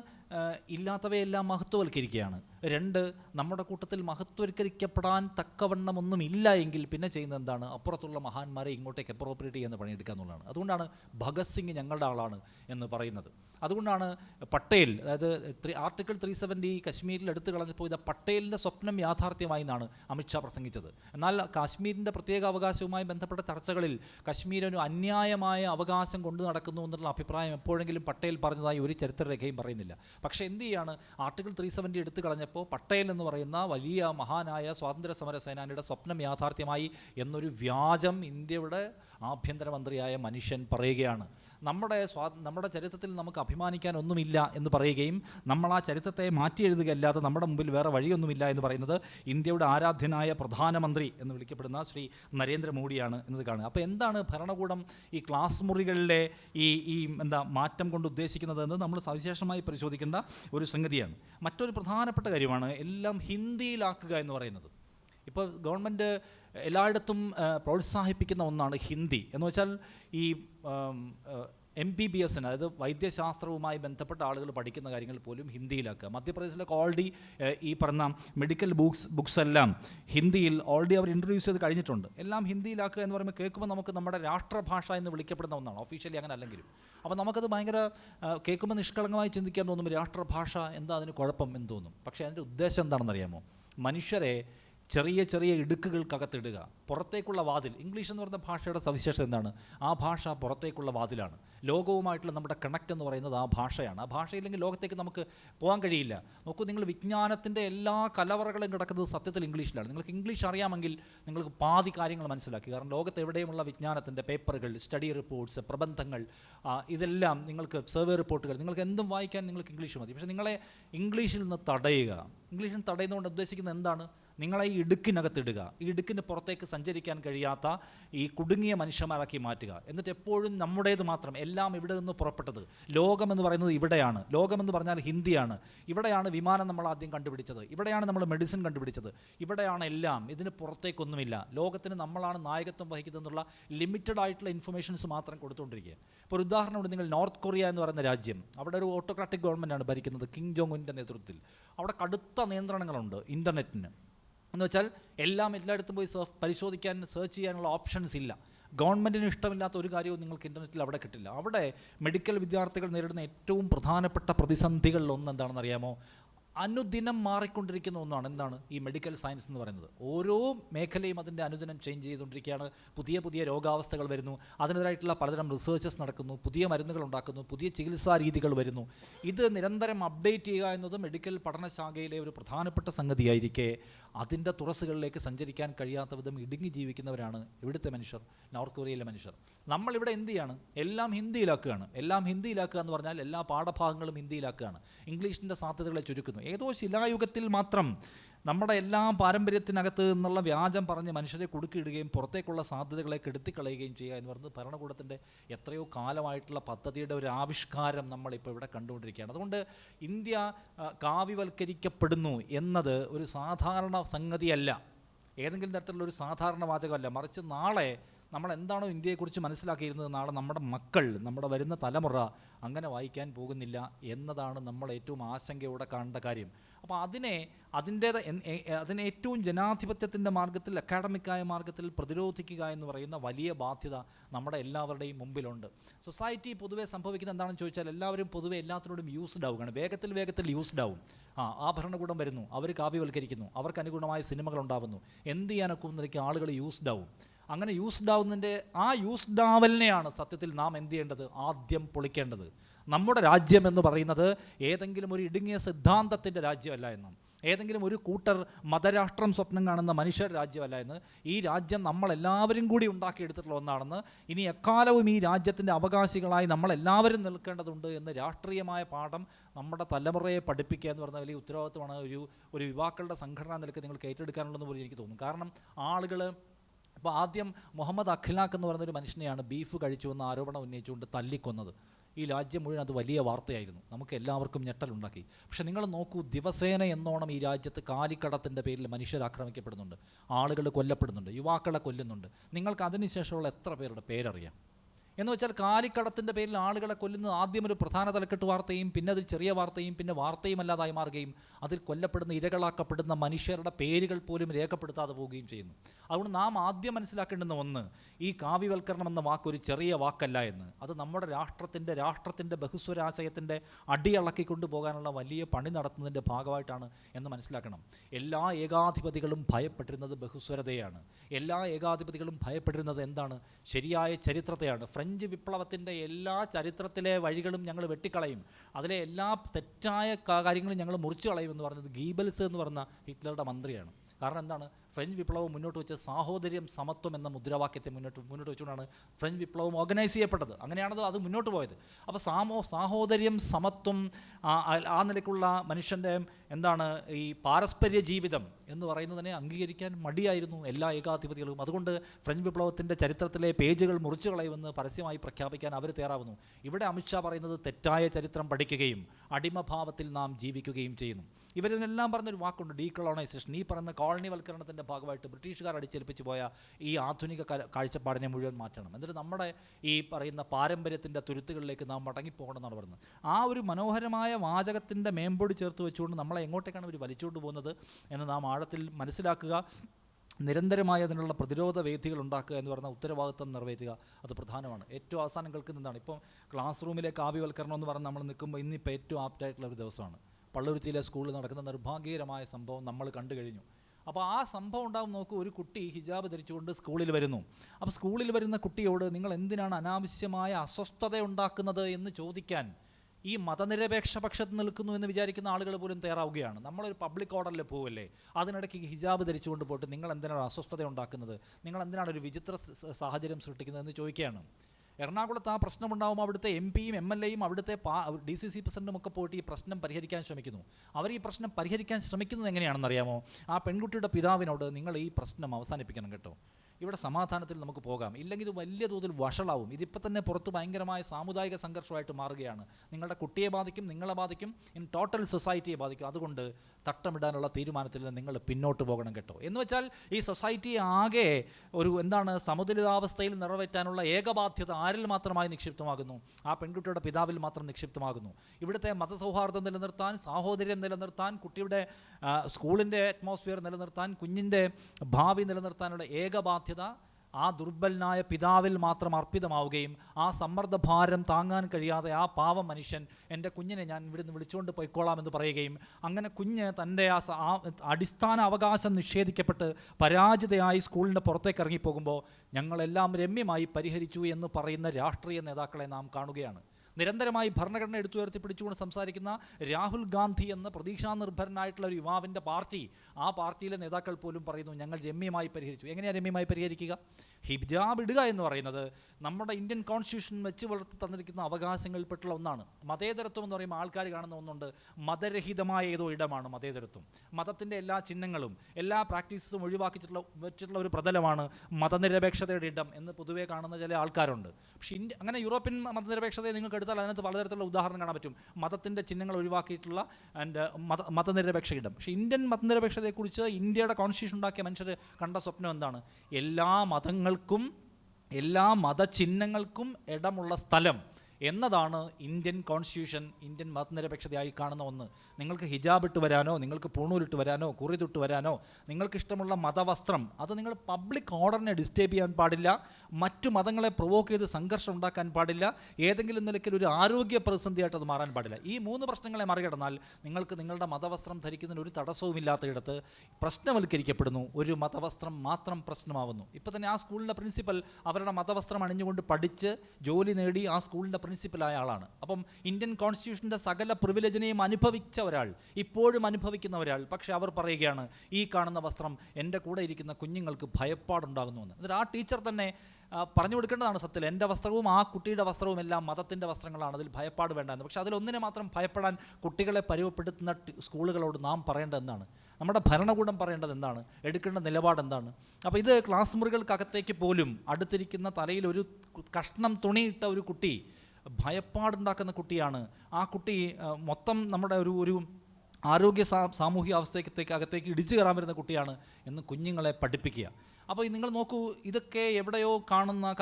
ഇല്ലാത്തവയെല്ലാം മഹത്വവൽക്കരിക്കുകയാണ്. രണ്ട് നമ്മുടെ കൂട്ടത്തിൽ മഹത്വവൽക്കരിക്കപ്പെടാൻ തക്കവണ്ണമൊന്നും ഇല്ല എങ്കിൽ പിന്നെ ചെയ്യുന്നത് എന്താണ്? അപ്പുറത്തുള്ള മഹാന്മാരെ ഇങ്ങോട്ടേക്ക് അപ്രോപ്രിയേറ്റ് ചെയ്യുന്ന പണിയെടുക്കുക എന്നുള്ളതാണ്. അതുകൊണ്ടാണ് ഭഗത് സിംഗ് ഞങ്ങളുടെ ആളാണ് എന്ന് പറയുന്നത്. അതുകൊണ്ടാണ് പട്ടേൽ അതായത് ആർട്ടിക്കിൾ ത്രീ സെവന്റി കശ്മീരിൽ എടുത്തു കളഞ്ഞപ്പോൾ ഇത് പട്ടേലിന്റെ സ്വപ്നം യാഥാർത്ഥ്യമായി എന്നാണ് അമിത്ഷാ പ്രസംഗിച്ചത്. എന്നാൽ കാശ്മീരിന്റെ പ്രത്യേക അവകാശവുമായി ബന്ധപ്പെട്ട ചർച്ചകളിൽ കശ്മീരിന് അന്യായമായ അവകാശം കൊണ്ടു നടക്കുന്നു എന്നുള്ള അഭിപ്രായം എപ്പോഴെങ്കിലും പട്ടേൽ പറഞ്ഞതായി ഒരു ചരിത്രരേഖയും പറയുന്നില്ല. പക്ഷേ എന്ത് ചെയ്യാണ്? ആർട്ടിക്കിൾ ത്രീ സെവന്റി എടുത്തു കളഞ്ഞപ്പോൾ പട്ടേൽ എന്ന് പറയുന്ന വലിയ മഹാനായ സ്വാതന്ത്ര്യ സമര സേനാനിയുടെ സ്വപ്നം യാഥാർത്ഥ്യമായി എന്നൊരു വ്യാജം ഇന്ത്യയുടെ ആഭ്യന്തരമന്ത്രിയായ മനുഷ്യൻ പറയുകയാണ്. നമ്മുടെ സ്വാ നമ്മുടെ ചരിത്രത്തിൽ നമുക്ക് അഭിമാനിക്കാൻ ഒന്നുമില്ല എന്ന് പറയുകയും നമ്മൾ ആ ചരിത്രത്തെ മാറ്റി എഴുതുകയല്ലാതെ നമ്മുടെ മുമ്പിൽ വേറെ വഴിയൊന്നുമില്ല എന്ന് പറയുന്നത് ഇന്ത്യയുടെ ആരാധ്യനായ പ്രധാനമന്ത്രി എന്ന് വിളിക്കപ്പെടുന്ന ശ്രീ നരേന്ദ്രമോദിയാണ് എന്നത് കാണുക. അപ്പോൾ എന്താണ് ഭരണകൂടം ഈ ക്ലാസ് മുറികളിലെ ഈ ഈ എന്താ മാറ്റം കൊണ്ട് ഉദ്ദേശിക്കുന്നത് എന്ന് നമ്മൾ സവിശേഷമായി പരിശോധിക്കേണ്ട ഒരു സംഗതിയാണ്. മറ്റൊരു പ്രധാനപ്പെട്ട കാര്യമാണ് എല്ലാം ഹിന്ദിയിലാക്കുക എന്ന് പറയുന്നത്. ഇപ്പോൾ ഗവൺമെന്റ് എല്ലായിടത്തും പ്രോത്സാഹിപ്പിക്കുന്ന ഒന്നാണ് ഹിന്ദി. എന്ന് വെച്ചാൽ ഈ എം ബി ബി എസിന് അതായത് വൈദ്യശാസ്ത്രവുമായി ബന്ധപ്പെട്ട ആളുകൾ പഠിക്കുന്ന കാര്യങ്ങൾ പോലും ഹിന്ദിയിലാക്കുക. മധ്യപ്രദേശിലൊക്കെ ഓൾറെഡി ഈ പറഞ്ഞ മെഡിക്കൽ ബുക്സ് ബുക്സ് എല്ലാം ഹിന്ദിയിൽ ഓൾറെഡി അവർ ഇൻട്രൊഡ്യൂസ് ചെയ്ത് കഴിഞ്ഞിട്ടുണ്ട്. എല്ലാം ഹിന്ദിയിലാക്കുക എന്ന് പറയുമ്പോൾ കേൾക്കുമ്പോൾ നമുക്ക് നമ്മുടെ രാഷ്ട്രഭാഷ എന്ന് വിളിക്കപ്പെടുന്ന ഒന്നാണ് ഒഫീഷ്യലി അങ്ങനെ അല്ലെങ്കിലും. അപ്പോൾ നമുക്കത് ഭയങ്കര കേൾക്കുമ്പോൾ നിഷ്കളങ്കമായി ചിന്തിക്കാൻ തോന്നുമ്പോൾ രാഷ്ട്രഭാഷ എന്താ അതിന് കുഴപ്പം എന്ന് തോന്നും. പക്ഷേ അതിന്റെ ഉദ്ദേശം എന്താണെന്ന് അറിയാമോ മനുഷ്യരെ ചെറിയ ചെറിയ ഇടുക്കുകൾക്കകത്തിടുക. പുറത്തേക്കുള്ള വാതിൽ. ഇംഗ്ലീഷ് എന്ന് പറയുന്ന ഭാഷയുടെ സവിശേഷത എന്താണ്? ആ ഭാഷ പുറത്തേക്കുള്ള വാതിലാണ്. ലോകവുമായിട്ടുള്ള നമ്മുടെ കണക്റ്റ് എന്ന് പറയുന്നത് ആ ഭാഷയാണ്. ആ ഭാഷയില്ലെങ്കിൽ ലോകത്തേക്ക് നമുക്ക് പോകാൻ കഴിയില്ല. നോക്കൂ നിങ്ങൾ വിജ്ഞാനത്തിന്റെ എല്ലാ കലവറകളും കിടക്കുന്നത് സത്യത്തിൽ ഇംഗ്ലീഷിലാണ്. നിങ്ങൾക്ക് ഇംഗ്ലീഷ് അറിയാമെങ്കിൽ നിങ്ങൾക്ക് പാതി കാര്യങ്ങൾ മനസ്സിലാക്കി. കാരണം ലോകത്ത് എവിടെയുമുള്ള വിജ്ഞാനത്തിന്റെ പേപ്പറുകൾ സ്റ്റഡി റിപ്പോർട്ട്സ് പ്രബന്ധങ്ങൾ ഇതെല്ലാം നിങ്ങൾക്ക് സർവേ റിപ്പോർട്ടുകൾ നിങ്ങൾക്ക് എന്തും വായിക്കാൻ നിങ്ങൾക്ക് ഇംഗ്ലീഷ് മതി. പക്ഷേ നിങ്ങളെ ഇംഗ്ലീഷിൽ നിന്ന് തടയുക. ഇംഗ്ലീഷിൽ തടയുന്നതുകൊണ്ട് ഉദ്ദേശിക്കുന്നത് എന്താണ്? നിങ്ങളെ ഈ ഇടുക്കിനകത്തിടുക ഈ ഇടുക്കിന് പുറത്തേക്ക് സഞ്ചരിക്കാൻ കഴിയാത്ത ഈ കുടുങ്ങിയ മനുഷ്യന്മാരാക്കി മാറ്റുക. എന്നിട്ട് എപ്പോഴും നമ്മുടേത് മാത്രം എല്ലാം ഇവിടെ നിന്ന് പുറപ്പെട്ടത് ലോകമെന്ന് പറയുന്നത് ഇവിടെയാണ്. ലോകമെന്ന് പറഞ്ഞാൽ ഹിന്ദിയാണ്. ഇവിടെയാണ് വിമാനം നമ്മൾ ആദ്യം കണ്ടുപിടിച്ചത്. ഇവിടെയാണ് നമ്മൾ മെഡിസിൻ കണ്ടുപിടിച്ചത്. ഇവിടെയാണ് എല്ലാം. ഇതിന് പുറത്തേക്കൊന്നുമില്ല. ലോകത്തിന് നമ്മളാണ് നായകത്വം വഹിക്കുന്നതെന്നുള്ള ലിമിറ്റഡ് ആയിട്ടുള്ള ഇൻഫർമേഷൻസ് മാത്രം കൊടുത്തുകൊണ്ടിരിക്കുക. ഇപ്പോൾ ഒരു ഉദാഹരണം ഉണ്ട്. നിങ്ങൾ നോർത്ത് കൊറിയ എന്ന് പറയുന്ന രാജ്യം. അവിടെ ഒരു ഓട്ടോക്രാറ്റിക് ഗവൺമെന്റാണ് ഭരിക്കുന്നത്. കിങ് ജോങ് ഉന്റെ നേതൃത്വത്തിൽ. അവിടെ കടുത്ത നിയന്ത്രണങ്ങളുണ്ട് ഇന്റർനെറ്റിന് എന്ന് വെച്ചാൽ എല്ലാം എല്ലായിടത്തും പോയി പരിശോധിക്കാൻ സെർച്ച് ചെയ്യാനുള്ള ഓപ്ഷൻസ് ഇല്ല. ഗവൺമെന്റിന് ഇഷ്ടമില്ലാത്ത ഒരു കാര്യവും നിങ്ങൾക്ക് ഇന്റർനെറ്റിൽ അവിടെ കിട്ടില്ല. അവിടെ മെഡിക്കൽ വിദ്യാർത്ഥികൾ നേരിടുന്ന ഏറ്റവും പ്രധാനപ്പെട്ട പ്രതിസന്ധികളിൽ ഒന്ന് എന്താണെന്ന് അറിയാമോ? അനുദിനം മാറിക്കൊണ്ടിരിക്കുന്ന ഒന്നാണ്. എന്താണ്? ഈ മെഡിക്കൽ സയൻസ് എന്ന് പറയുന്നത്. ഓരോ മേഖലയും അതിന്റെ അനുദിനം ചേഞ്ച് ചെയ്തുകൊണ്ടിരിക്കുകയാണ്. പുതിയ പുതിയ രോഗാവസ്ഥകൾ വരുന്നു. അതിനെതിരായിട്ടുള്ള പലതരം റിസേർച്ചസ് നടക്കുന്നു. പുതിയ മരുന്നുകൾ ഉണ്ടാക്കുന്നു. പുതിയ ചികിത്സാ രീതികൾ വരുന്നു. ഇത് നിരന്തരം അപ്ഡേറ്റ് ചെയ്യുക എന്നത് മെഡിക്കൽ പഠനശാഖയിലെ ഒരു പ്രധാനപ്പെട്ട സംഗതിയായിരിക്കെ. അതിന്റെ തുറസുകളിലേക്ക് സഞ്ചരിക്കാൻ കഴിയാത്ത വിധം ഇടുങ്ങി ജീവിക്കുന്നവരാണ് ഇവിടുത്തെ മനുഷ്യർ നോർത്ത് കൊറിയയിലെ മനുഷ്യർ. നമ്മളിവിടെ എന്ത് ചെയ്യാണ്? എല്ലാം ഹിന്ദിയിലാക്കുകയാണ്. എല്ലാം ഹിന്ദിയിലാക്കുക എന്ന് പറഞ്ഞാൽ എല്ലാ പാഠഭാഗങ്ങളും ഹിന്ദിയിലാക്കുകയാണ്. ഇംഗ്ലീഷിന്റെ സാധ്യതകളെ ചുരുക്കുന്നു. ഏതോ ശിലായുഗത്തിൽ മാത്രം നമ്മുടെ എല്ലാ പാരമ്പര്യത്തിനകത്ത് നിന്നുള്ള വ്യാജം പറഞ്ഞ് മനുഷ്യരെ കുടുക്കിയിടുകയും പുറത്തേക്കുള്ള സാധ്യതകളെ കെടുത്തിക്കളയുകയും ചെയ്യുക എന്ന് പറയുന്നത് ഭരണകൂടത്തിന്റെ എത്രയോ കാലമായിട്ടുള്ള പദ്ധതിയുടെ ഒരു ആവിഷ്കാരം നമ്മളിപ്പോൾ ഇവിടെ കണ്ടുകൊണ്ടിരിക്കുകയാണ്. അതുകൊണ്ട് ഇന്ത്യ കാവ്യവൽക്കരിക്കപ്പെടുന്നു എന്നത് ഒരു സാധാരണ സംഗതിയല്ല. ഏതെങ്കിലും തരത്തിലുള്ള ഒരു സാധാരണ വാചകമല്ല. മറിച്ച് നാളെ നമ്മൾ എന്താണോ ഇന്ത്യയെക്കുറിച്ച് മനസ്സിലാക്കിയിരുന്നത് നാളെ നമ്മുടെ മക്കൾ നമ്മുടെ വരുന്ന തലമുറ അങ്ങനെ വായിക്കാൻ പോകുന്നില്ല എന്നതാണ് നമ്മൾ ഏറ്റവും ആശങ്കയോടെ കാണേണ്ട കാര്യം. അപ്പോൾ അതിനെ അതിന്റേത് അതിനെ ഏറ്റവും ജനാധിപത്യത്തിന്റെ മാർഗത്തിൽ അക്കാഡമിക്കായ മാർഗത്തിൽ പ്രതിരോധിക്കുക എന്ന് പറയുന്ന വലിയ ബാധ്യത നമ്മുടെ എല്ലാവരുടെയും മുമ്പിലുണ്ട്. സൊസൈറ്റി പൊതുവെ സംഭവിക്കുന്നത് എന്താണെന്ന് ചോദിച്ചാൽ എല്ലാവരും പൊതുവെ എല്ലാത്തിനോടും യൂസ്ഡ് ആവുകയാണ്. വേഗത്തിൽ വേഗത്തിൽ യൂസ്ഡ് ആവും. ആ ആ ഭരണകൂടം വരുന്നു അവർ കാവ്യവൽക്കരിക്കുന്നു അവർക്ക് അനുഗുണമായ സിനിമകൾ ഉണ്ടാവുന്നു. എന്ത് ചെയ്യാനൊക്കെ ആളുകൾ യൂസ്ഡ് ആവും. അങ്ങനെ യൂസ്ഡ് ആവുന്നതിന്റെ ആ യൂസ്ഡ് ആവലിനെയാണ് സത്യത്തിൽ നാം എന്ത് ചെയ്യേണ്ടത്? ആദ്യം പൊളിക്കേണ്ടത്. നമ്മുടെ രാജ്യം എന്ന് പറയുന്നത് ഏതെങ്കിലും ഒരു ഇടുങ്ങിയ സിദ്ധാന്തത്തിന്റെ രാജ്യമല്ല എന്നും. ഏതെങ്കിലും ഒരു കൂട്ടർ മതരാഷ്ട്രം സ്വപ്നം കാണുന്ന മനുഷ്യർ രാജ്യമല്ല എന്ന്. ഈ രാജ്യം നമ്മളെല്ലാവരും കൂടി ഉണ്ടാക്കിയെടുത്തിട്ടുള്ള ഒന്നാണെന്ന്. ഇനി എക്കാലവും ഈ രാജ്യത്തിന്റെ അവകാശികളായി നമ്മളെല്ലാവരും നിൽക്കേണ്ടതുണ്ട് എന്ന് രാഷ്ട്രീയമായ പാഠം നമ്മുടെ തലമുറയെ പഠിപ്പിക്കുക എന്ന് പറഞ്ഞ വലിയ ഉത്തരവാദിത്വമാണ്. ഒരു ഒരു യുവാക്കളുടെ സംഘടനാ നിലയ്ക്ക് നിങ്ങൾക്ക് ഏറ്റെടുക്കാനുള്ളതെന്ന് പോലും എനിക്ക് തോന്നുന്നു കാരണം ആളുകൾ അപ്പോൾ ആദ്യം മുഹമ്മദ് അഖിലാഖ് എന്ന് പറയുന്ന ഒരു മനുഷ്യനെയാണ് ബീഫ് കഴിച്ചു എന്ന ആരോപണം ഉന്നയിച്ചുകൊണ്ട് തല്ലിക്കൊന്നത്. ഈ രാജ്യം മുഴുവൻ അത് വലിയ വാർത്തയായിരുന്നു. നമുക്ക് എല്ലാവർക്കും ഞെട്ടലുണ്ടാക്കി പക്ഷെ നിങ്ങൾ നോക്കൂ ദിവസേന എന്നോണം ഈ രാജ്യത്ത് കാലിക്കടത്തിന്റെ പേരിൽ മനുഷ്യർ ആക്രമിക്കപ്പെടുന്നുണ്ട്. ആളുകൾ കൊല്ലപ്പെടുന്നുണ്ട് യുവാക്കളെ കൊല്ലുന്നുണ്ട്. നിങ്ങൾക്ക് അതിനുശേഷമുള്ള എത്ര പേരുടെ പേരറിയാം? എന്ന് വെച്ചാൽ കാലിക്കടത്തിന്റെ പേരിൽ ആളുകളെ കൊല്ലുന്നത് ആദ്യം ഒരു പ്രധാന തലക്കെട്ട് വാർത്തയും പിന്നെ അതിൽ ചെറിയ വാർത്തയും പിന്നെ വാർത്തയും അല്ലാതായി മാറുകയും അതിൽ കൊല്ലപ്പെടുന്ന ഇരകളാക്കപ്പെടുന്ന മനുഷ്യരുടെ പേരുകൾ പോലും രേഖപ്പെടുത്താതെ പോവുകയും ചെയ്യുന്നു. അതുകൊണ്ട് നാം ആദ്യം മനസ്സിലാക്കേണ്ടുന്ന ഒന്ന് ഈ കാവ്യവൽക്കരണം എന്ന വാക്ക് ഒരു ചെറിയ വാക്കല്ല എന്ന്. അത് നമ്മുടെ രാഷ്ട്രത്തിന്റെ രാഷ്ട്രത്തിന്റെ ബഹുസ്വരാശയത്തിന്റെ അടിയളക്കി കൊണ്ടുപോകാനുള്ള വലിയ പണി നടത്തുന്നതിന്റെ ഭാഗമായിട്ടാണ് എന്ന് മനസ്സിലാക്കണം. എല്ലാ ഏകാധിപതികളും ഭയപ്പെട്ടിരുന്നത് ബഹുസ്വരതയാണ്. എല്ലാ ഏകാധിപതികളും ഭയപ്പെട്ടിരുന്നത് എന്താണ്? ശരിയായ ചരിത്രത്തെയാണ്. ഫ്രഞ്ച് വിപ്ലവത്തിന്റെ എല്ലാ ചരിത്രത്തിലെ വഴികളും ഞങ്ങൾ വെട്ടിക്കളയും. അതിലെ എല്ലാ തെറ്റായ കാര്യങ്ങളും ഞങ്ങൾ മുറിച്ചു കളയും എന്ന് പറഞ്ഞത് ഗീബൽസ് എന്ന് പറഞ്ഞ ഹിറ്റ്ലറുടെ മന്ത്രിയാണ്. കാരണം എന്താണ്? ഫ്രഞ്ച് വിപ്ലവം മുന്നോട്ട് വെച്ച് സാഹോദര്യം സമത്വം എന്ന മുദ്രാവാക്യത്തെ മുന്നോട്ട് മുന്നോട്ട് വെച്ചുകൊണ്ടാണ് ഫ്രഞ്ച് വിപ്ലവം ഓർഗനൈസ് ചെയ്യപ്പെട്ടത്. അങ്ങനെയാണത് അത് മുന്നോട്ട് പോയത്. അപ്പോൾ സാമോ സാഹോദര്യം സമത്വം ആ നിലയ്ക്കുള്ള മനുഷ്യന്റെ എന്താണ് ഈ പാരസ്പര്യ ജീവിതം എന്ന് പറയുന്നതിനെ അംഗീകരിക്കാൻ മടിയായിരുന്നു എല്ലാ ഏകാധിപതികളും. അതുകൊണ്ട് ഫ്രഞ്ച് വിപ്ലവത്തിന്റെ ചരിത്രത്തിലെ പേജുകൾ മുറിച്ചു കളയുമെന്ന് പരസ്യമായി പ്രഖ്യാപിക്കാൻ അവർ തയ്യാറാവുന്നു. ഇവിടെ അമിത്ഷാ പറയുന്നത് തെറ്റായ ചരിത്രം പഠിക്കുകയും അടിമഭാവത്തിൽ നാം ജീവിക്കുകയും ചെയ്യുന്നു. ഇവരിതെല്ലാം പറഞ്ഞൊരു വാക്കുണ്ട് ഡീകളോണൈസേഷൻ ഈ പറയുന്ന കോളനിവൽക്കരണത്തിന്റെ ഭാഗമായിട്ട് ബ്രിട്ടീഷുകാർ അടിച്ചേൽപ്പിച്ച് പോയ ഈ ആധുനിക കാഴ്ചപ്പാടിനെ മുഴുവൻ മാറ്റണം. എന്നിട്ട് നമ്മുടെ ഈ പറയുന്ന പാരമ്പര്യത്തിന്റെ തുരുത്തുകളിലേക്ക് നാം മടങ്ങിപ്പോകണമെന്നാണ് പറയുന്നത്. ആ ഒരു മനോഹരമായ വാചകത്തിന്റെ മേമ്പൊടി ചേർത്ത് വെച്ചുകൊണ്ട് നമ്മളെ എങ്ങോട്ടേക്കാണ് ഇവർ വലിച്ചുകൊണ്ട് പോകുന്നത് എന്ന് നാം ആഴത്തിൽ മനസ്സിലാക്കുക നിരന്തരമായി അതിനുള്ള പ്രതിരോധ വേദികൾ ഉണ്ടാക്കുക എന്ന് പറഞ്ഞ ഉത്തരവാദിത്തം നിറവേറ്റുക അത് പ്രധാനമാണ്. ഏറ്റവും അവസാനം കേൾക്കുന്നതാണ്. ഇപ്പം ക്ലാസ് റൂമിലെ കാവ്യവൽക്കരണം എന്ന് പറഞ്ഞ് നമ്മൾ നിൽക്കുമ്പോൾ ഇന്നിപ്പോൾ ഏറ്റവും ആപ്റ്റായിട്ടുള്ള ഒരു ദിവസമാണ്. പള്ളുരുത്തിയിലെ സ്കൂളിൽ നടക്കുന്ന നിർഭാഗ്യകരമായ സംഭവം നമ്മൾ കണ്ടു കഴിഞ്ഞു. അപ്പോൾ ആ സംഭവം ഉണ്ടാകും നോക്കൂ ഒരു കുട്ടി ഹിജാബ് ധരിച്ചുകൊണ്ട് സ്കൂളിൽ വരുന്നു. അപ്പോൾ സ്കൂളിൽ വരുന്ന കുട്ടിയോട് നിങ്ങൾ എന്തിനാണ് അനാവശ്യമായ അസ്വസ്ഥത ഉണ്ടാക്കുന്നത് എന്ന് ചോദിക്കാൻ ഈ മതനിരപേക്ഷ പക്ഷത്ത് നിൽക്കുന്നു എന്ന് വിചാരിക്കുന്ന ആളുകൾ പോലും തയ്യാറാവുകയാണ്. നമ്മളൊരു പബ്ലിക് ഓർഡറിൽ പോവല്ലേ? അതിനിടയ്ക്ക് ഹിജാബ് ധരിച്ചുകൊണ്ട് പോയിട്ട് നിങ്ങൾ എന്തിനാണ് അസ്വസ്ഥത ഉണ്ടാക്കുന്നത്? നിങ്ങൾ എന്തിനാണ് ഒരു വിചിത്ര സാഹചര്യം സൃഷ്ടിക്കുന്നത് എന്ന് ചോദിക്കുകയാണ്. എറണാകുളത്ത് ആ പ്രശ്നമുണ്ടാകുമ്പോൾ അവിടുത്തെ എം പിയും എം എൽ എയും അവിടുത്തെ പാ ഡി സി സി പ്രസിഡന്റും ഒക്കെ പോയിട്ട് ഈ പ്രശ്നം പരിഹരിക്കാൻ ശ്രമിക്കുന്നു. അവർ ഈ പ്രശ്നം പരിഹരിക്കാൻ ശ്രമിക്കുന്നത് എങ്ങനെയാണെന്നറിയാമോ ആ പെൺകുട്ടിയുടെ പിതാവിനോട് നിങ്ങൾ ഈ പ്രശ്നം അവസാനിപ്പിക്കണം കേട്ടോ. ഇവിടെ സമാധാനത്തിൽ നമുക്ക് പോകാം. ഇല്ലെങ്കിൽ ഇത് വലിയ തോതിൽ വഷളാവും. ഇതിപ്പോൾ തന്നെ പുറത്ത് ഭയങ്കരമായ സാമുദായിക സംഘർഷമായിട്ട് മാറുകയാണ്. നിങ്ങളുടെ കുട്ടിയെ ബാധിക്കും നിങ്ങളെ ബാധിക്കും ഇൻ ടോട്ടൽ സൊസൈറ്റിയെ ബാധിക്കും. അതുകൊണ്ട് തട്ടമിടാനുള്ള തീരുമാനത്തിൽ നിന്ന് നിങ്ങൾ പിന്നോട്ട് പോകണം കേട്ടോ. എന്ന് വെച്ചാൽ ഈ സൊസൈറ്റി ആകെ ഒരു എന്താണ് സമുദ്രിതാവസ്ഥയിൽ നിറവേറ്റാനുള്ള ഏകബാധ്യത ആരിൽ മാത്രമായി നിക്ഷിപ്തമാകുന്നു? ആ പെൺകുട്ടിയുടെ പിതാവിൽ മാത്രം നിക്ഷിപ്തമാകുന്നു. ഇവിടുത്തെ മതസൗഹാർദ്ദം നിലനിർത്താൻ സാഹോദര്യം നിലനിർത്താൻ കുട്ടിയുടെ സ്കൂളിന്റെ അറ്റ്മോസ്ഫിയർ നിലനിർത്താൻ കുഞ്ഞിന്റെ ഭാവി നിലനിർത്താനുള്ള ഏക ബാധ്യത ആ ദുർബലനായ പിതാവിൽ മാത്രം അർപ്പിതമാവുകയും ആ സമ്മർദ്ദഭാരം താങ്ങാൻ കഴിയാതെ ആ പാവം മനുഷ്യൻ എന്റെ കുഞ്ഞിനെ ഞാൻ ഇവിടുന്ന് വിളിച്ചുകൊണ്ട് പോയിക്കോളാമെന്ന് പറയുകയും അങ്ങനെ കുഞ്ഞ് തന്റെ ആ അടിസ്ഥാന അവകാശം നിഷേധിക്കപ്പെട്ട് പരാജിതയായി സ്കൂളിന്റെ പുറത്തേക്ക് ഇറങ്ങിപ്പോകുമ്പോൾ ഞങ്ങളെല്ലാം രമ്യമായി പരിഹരിച്ചു എന്ന് പറയുന്ന രാഷ്ട്രീയ നേതാക്കളെ നാം കാണുകയാണ്. നിരന്തരമായി ഭരണഘടന എടുത്തുയർത്തി പിടിച്ചുകൊണ്ട് സംസാരിക്കുന്ന രാഹുൽ ഗാന്ധി എന്ന പ്രതീക്ഷാ നിർഭരനായിട്ടുള്ള ഒരു യുവാവിന്റെ പാർട്ടി ആ പാർട്ടിയിലെ നേതാക്കൾ പോലും പറയുന്നു ഞങ്ങൾ രമ്യമായി പരിഹരിച്ചു. എങ്ങനെയാണ് രമ്യമായി പരിഹരിക്കുക? ഹിജാബ് ഇടുക എന്ന് പറയുന്നത് നമ്മുടെ ഇന്ത്യൻ കോൺസ്റ്റിറ്റ്യൂഷൻ വെച്ച് വളർത്തി തന്നിരിക്കുന്ന അവകാശങ്ങളിൽപ്പെട്ടുള്ള ഒന്നാണ്. മതേതരത്വം എന്ന് പറയുമ്പോൾ ആൾക്കാർ കാണുന്ന ഒന്നുണ്ട്. മതരഹിതമായ ഏതോ ഇടമാണ് മതേതരത്വം. മതത്തിന്റെ എല്ലാ ചിഹ്നങ്ങളും എല്ലാ പ്രാക്ടീസും ഒഴിവാക്കിച്ചിട്ടുള്ള വെച്ചിട്ടുള്ള ഒരു പ്രതലമാണ് മതനിരപേക്ഷതയുടെ ഇടം എന്ന് പൊതുവെ കാണുന്ന ചില ആൾക്കാരുണ്ട്. പക്ഷേ ഇന്ത്യ അങ്ങനെ യൂറോപ്യൻ മതനിരപേക്ഷതയെ നിങ്ങൾക്ക് എടുത്താൽ അതിനകത്ത് പലതരത്തിലുള്ള ഉദാഹരണം കാണാൻ പറ്റും. മതത്തിന്റെ ചിഹ്നങ്ങൾ ഒഴിവാക്കിയിട്ടുള്ള ആൻഡ് മത മതനിരപേക്ഷ ഇടം. പക്ഷേ ഇന്ത്യൻ മതനിരപേക്ഷതയെക്കുറിച്ച് ഇന്ത്യയുടെ കോൺസ്റ്റിറ്റ്യൂഷൻ ഉണ്ടാക്കിയ മനുഷ്യർ കണ്ട സ്വപ്നം എന്താണ്? എല്ലാ മതങ്ങൾക്കും എല്ലാ മതചിഹ്നങ്ങൾക്കും ഇടമുള്ള സ്ഥലം എന്നതാണ് ഇന്ത്യൻ കോൺസ്റ്റിറ്റ്യൂഷൻ ഇന്ത്യൻ മതനിരപേക്ഷതയായി കാണുന്ന ഒന്ന്. നിങ്ങൾക്ക് ഹിജാബ് ഇട്ട് വരാനോ നിങ്ങൾക്ക് പൂണൂലിട്ട് വരാനോ കുറി തൊട്ട് വരാനോ നിങ്ങൾക്ക് ഇഷ്ടമുള്ള മതവസ്ത്രം അത് നിങ്ങൾ പബ്ലിക് ഓർഡറിനെ ഡിസ്റ്റേബ് ചെയ്യാൻ പാടില്ല മറ്റു മതങ്ങളെ പ്രൊവോക്ക് ചെയ്ത് സംഘർഷം ഉണ്ടാക്കാൻ പാടില്ല ഏതെങ്കിലും നിലയ്ക്ക് ഒരു ആരോഗ്യ പ്രതിസന്ധിയായിട്ട് അത് മാറാൻ പാടില്ല. ഈ മൂന്ന് പ്രശ്നങ്ങളെ മറികടന്നാൽ നിങ്ങൾക്ക് നിങ്ങളുടെ മതവസ്ത്രം ധരിക്കുന്നതിന് ഒരു തടസ്സവുമില്ലാത്തയിടത്ത് പ്രശ്നവൽക്കരിക്കപ്പെടുന്നു. ഒരു മതവസ്ത്രം മാത്രം പ്രശ്നമാവുന്നു. ഇപ്പോൾ തന്നെ ആ സ്കൂളിന്റെ പ്രിൻസിപ്പൽ അവരുടെ മതവസ്ത്രം അണിഞ്ഞുകൊണ്ട് പഠിച്ച് ജോലി നേടി ആ സ്കൂളിന്റെ പ്രിൻസിപ്പലായ ആളാണ്. അപ്പം ഇന്ത്യൻ കോൺസ്റ്റിറ്റ്യൂഷന്റെ സകല പ്രിവിലേജിനെയും അനുഭവിച്ച ഒരാൾ ഇപ്പോഴും അനുഭവിക്കുന്ന ഒരാൾ. പക്ഷേ അവർ പറയുകയാണ് ഈ കാണുന്ന വസ്ത്രം എന്റെ കൂടെ ഇരിക്കുന്ന കുഞ്ഞുങ്ങൾക്ക് ഭയപ്പാടുണ്ടാകുന്നുവെന്ന്. എന്നിട്ട് ആ ടീച്ചർ തന്നെ പറഞ്ഞു കൊടുക്കേണ്ടതാണ് സത്യത്തിൽ എന്റെ വസ്ത്രവും ആ കുട്ടിയുടെ വസ്ത്രവും എല്ലാം മതത്തിന്റെ വസ്ത്രങ്ങളാണ് അതിൽ ഭയപ്പാട് വേണ്ടെന്ന്. പക്ഷേ അതിലൊന്നിനെ മാത്രം ഭയപ്പെടാൻ കുട്ടികളെ പരുവപ്പെടുത്തുന്ന സ്കൂളുകളോട് നാം പറയേണ്ടത് എന്താണ്? നമ്മുടെ ഭരണകൂടം പറയേണ്ടത് എന്താണ്? എടുക്കേണ്ട നിലപാട് എന്താണ്? അപ്പോൾ ഇത് ക്ലാസ് മുറികൾക്കകത്തേക്ക് പോലും അടുത്തിരിക്കുന്ന തലയിൽ ഒരു കഷ്ണം തുണിയിട്ട ഒരു കുട്ടി ഭയപ്പാടുണ്ടാക്കുന്ന കുട്ടിയാണ്. ആ കുട്ടി മൊത്തം നമ്മുടെ ഒരു ഒരു ആരോഗ്യ സാ സാമൂഹിക അവസ്ഥയ്ക്കത്തേക്ക് അകത്തേക്ക് ഇടിച്ചു കയറാൻ വരുന്ന കുട്ടിയാണ് എന്ന് കുഞ്ഞുങ്ങളെ പഠിപ്പിക്കുക. അപ്പോൾ നിങ്ങൾ നോക്കൂ ഇതൊക്കെ എവിടെയോ കാണുന്ന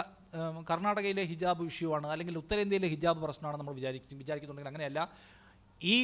കർണാടകയിലെ ഹിജാബ് ഇഷ്യൂ ആണ് അല്ലെങ്കിൽ ഉത്തരേന്ത്യയിലെ ഹിജാബ് പ്രശ്നമാണ് നമ്മൾ വിചാരിക്കും വിചാരിക്കുന്നുണ്ടെങ്കിൽ അങ്ങനെയല്ല. ഈ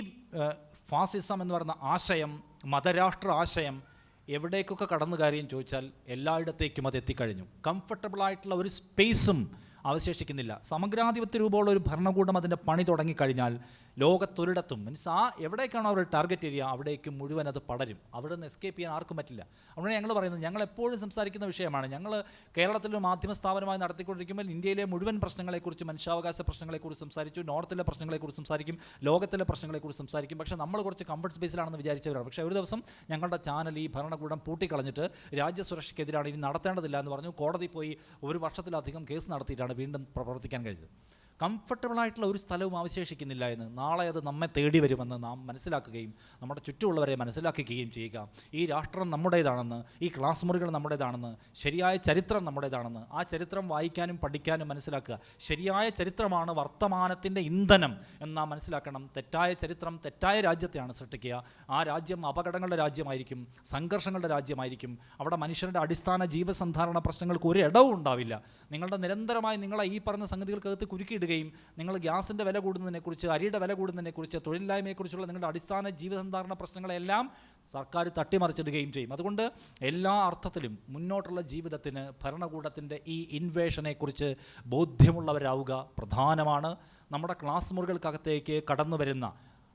ഫാസിസം എന്ന് പറയുന്ന ആശയം മതരാഷ്ട്ര ആശയം എവിടേക്കൊക്കെ കടന്നു കാര്യം ചോദിച്ചാൽ എല്ലായിടത്തേക്കും അത് എത്തിക്കഴിഞ്ഞു. കംഫർട്ടബിൾ ആയിട്ടുള്ള ഒരു സ്പേസും അവശേഷിക്കുന്നില്ല. സമഗ്രാധിപത്യ രൂപമുള്ള ഒരു ഭരണകൂടം അതിന്റെ പണി തുടങ്ങിക്കഴിഞ്ഞാൽ ലോകത്തൊരിടത്തും മീൻസ് ആ എവിടേക്കാണോ അവരുടെ ടാർഗറ്റ് ഏരിയ അവിടേക്ക് മുഴുവൻ അത് പടരും. അവിടെ നിന്ന് എസ്കേപ്പ് ചെയ്യാൻ ആർക്കും പറ്റില്ല. അവിടെ ഞങ്ങൾ പറയുന്നത് ഞങ്ങൾ എപ്പോഴും സംസാരിക്കുന്ന വിഷയമാണ്. ഞങ്ങൾ കേരളത്തിലൊരു മാധ്യമ സ്ഥാപനമായി നടത്തിക്കൊണ്ടിരിക്കുമ്പോൾ ഇന്ത്യയിലെ മുഴുവൻ പ്രശ്നങ്ങളെക്കുറിച്ച് മനുഷ്യാവകാശ പ്രശ്നങ്ങളെക്കുറിച്ച് സംസാരിച്ചു നോർത്തിലെ പ്രശ്നങ്ങളെക്കുറിച്ച് സംസാരിക്കും ലോകത്തിലെ പ്രശ്നങ്ങളെക്കുറിച്ച് സംസാരിക്കും. പക്ഷേ നമ്മൾ കുറച്ച് കംഫർട്ട് സ്പേസിലാണെന്ന് വിചാരിച്ചവരാണ്. പക്ഷേ ഒരു ദിവസം ഞങ്ങളുടെ ചാനൽ ഈ ഭരണകൂടം പൂട്ടിക്കളഞ്ഞിട്ട് രാജ്യസുരക്ഷയ്ക്കെതിരാണ് ഇനി നടത്തേണ്ടതില്ല എന്ന് പറഞ്ഞു. കോടതി പോയി ഒരു വർഷത്തിലധികം കേസ് നടത്തിയിട്ടാണ് വീണ്ടും പ്രവർത്തിക്കാൻ കഴിഞ്ഞത്. കംഫർട്ടബിൾ ആയിട്ടുള്ള ഒരു സ്ഥലവും അവശേഷിക്കുന്നില്ല എന്ന് നാളെ അത് നമ്മെ തേടി വരുമെന്ന് നാം മനസ്സിലാക്കുകയും നമ്മുടെ ചുറ്റുമുള്ളവരെ മനസ്സിലാക്കുകയും ചെയ്യുക. ഈ രാഷ്ട്രം നമ്മുടേതാണെന്ന് ഈ ക്ലാസ് മുറികൾ നമ്മുടേതാണെന്ന് ശരിയായ ചരിത്രം നമ്മുടേതാണെന്ന് ആ ചരിത്രം വായിക്കാനും പഠിക്കാനും മനസ്സിലാക്കുക. ശരിയായ ചരിത്രമാണ് വർത്തമാനത്തിന്റെ ഇന്ധനം എന്ന് നാം മനസ്സിലാക്കണം. തെറ്റായ ചരിത്രം തെറ്റായ രാജ്യത്തെയാണ് സൃഷ്ടിക്കുക. ആ രാജ്യം അപകടങ്ങളുടെ രാജ്യമായിരിക്കും സംഘർഷങ്ങളുടെ രാജ്യമായിരിക്കും. അവിടെ മനുഷ്യരുടെ അടിസ്ഥാന ജീവസന്ധാരണ പ്രശ്നങ്ങൾക്ക് ഒരു ഇടവും ഉണ്ടാവില്ല. നിങ്ങളുടെ നിരന്തരമായി നിങ്ങളെ ഈ പറഞ്ഞ സംഗതികൾക്കകത്ത് കുരുക്കിയിടുകയും നിങ്ങൾ ഗ്യാസിന്റെ വില കൂടുന്നതിനെക്കുറിച്ച് അരിയുടെ വില കൂടുന്നതിനെക്കുറിച്ച് തൊഴിലില്ലായ്മയെക്കുറിച്ചുള്ള നിങ്ങളുടെ അടിസ്ഥാന ജീവിതസന്ധാരണ പ്രശ്നങ്ങളെല്ലാം സർക്കാർ തട്ടിമറിച്ചിടുകയും ചെയ്യും. അതുകൊണ്ട് എല്ലാ അർത്ഥത്തിലും മുന്നോട്ടുള്ള ജീവിതത്തിന് ഭരണകൂടത്തിന്റെ ഈ ഇൻവേഷനെക്കുറിച്ച് ബോധ്യമുള്ളവരാവുക പ്രധാനമാണ്. നമ്മുടെ ക്ലാസ് മുറികൾക്കകത്തേക്ക് കടന്നു വരുന്ന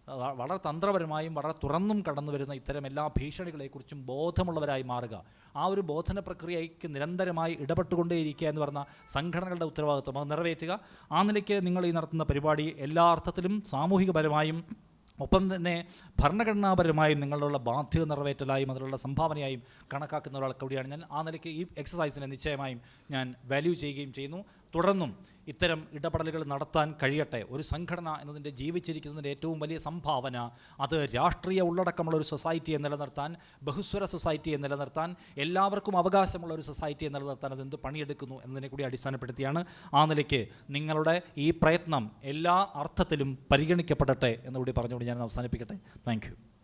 വളരെ തന്ത്രപരമായും വളരെ തുറന്നും കടന്നു വരുന്ന ഇത്തരം എല്ലാ ഭീഷണികളെക്കുറിച്ചും ബോധമുള്ളവരായി മാറുക. ആ ഒരു ബോധന പ്രക്രിയയ്ക്ക് നിരന്തരമായി ഇടപെട്ടുകൊണ്ടേയിരിക്കുക എന്ന് പറഞ്ഞ സംഘടനകളുടെ ഉത്തരവാദിത്വം അത് നിറവേറ്റുക. ആ നിലയ്ക്ക് നിങ്ങൾ ഈ നടത്തുന്ന പരിപാടി എല്ലാ അർത്ഥത്തിലും സാമൂഹികപരമായും ഒപ്പം തന്നെ ഭരണഘടനാപരമായും നിങ്ങളുടെ ബാധ്യത നിറവേറ്റലായും അതിലുള്ള സംഭാവനയായും കണക്കാക്കുന്ന ഒരാൾ കൂടിയാണ് ഞാൻ. ആ നിലയ്ക്ക് ഈ എക്സസൈസിനെ നിശ്ചയമായും ഞാൻ വാല്യൂ ചെയ്യുകയും ചെയ്യുന്നു. തുടർന്നും ഇത്തരം ഇടപെടലുകൾ നടത്താൻ കഴിയട്ടെ. ഒരു സംഘടന എന്നതിന്റെ ജീവിച്ചിരിക്കുന്നതിന്റെ ഏറ്റവും വലിയ സംഭാവന അത് രാഷ്ട്രീയ ഉള്ളടക്കമുള്ള ഒരു സൊസൈറ്റിയെ നിലനിർത്താൻ ബഹുസ്വര സൊസൈറ്റിയെ നിലനിർത്താൻ എല്ലാവർക്കും അവകാശമുള്ള ഒരു സൊസൈറ്റിയെ നിലനിർത്താൻ അത് എന്ത് പണിയെടുക്കുന്നു എന്നതിനെ കൂടി അടിസ്ഥാനപ്പെടുത്തിയാണ് ആ നിലയ്ക്ക് നിങ്ങളുടെ ഈ പ്രയത്നം എല്ലാ അർത്ഥത്തിലും പരിഗണിക്കപ്പെടട്ടെ എന്നുകൂടി പറഞ്ഞുകൊണ്ട് ഞാൻ അവസാനിപ്പിക്കട്ടെ. താങ്ക്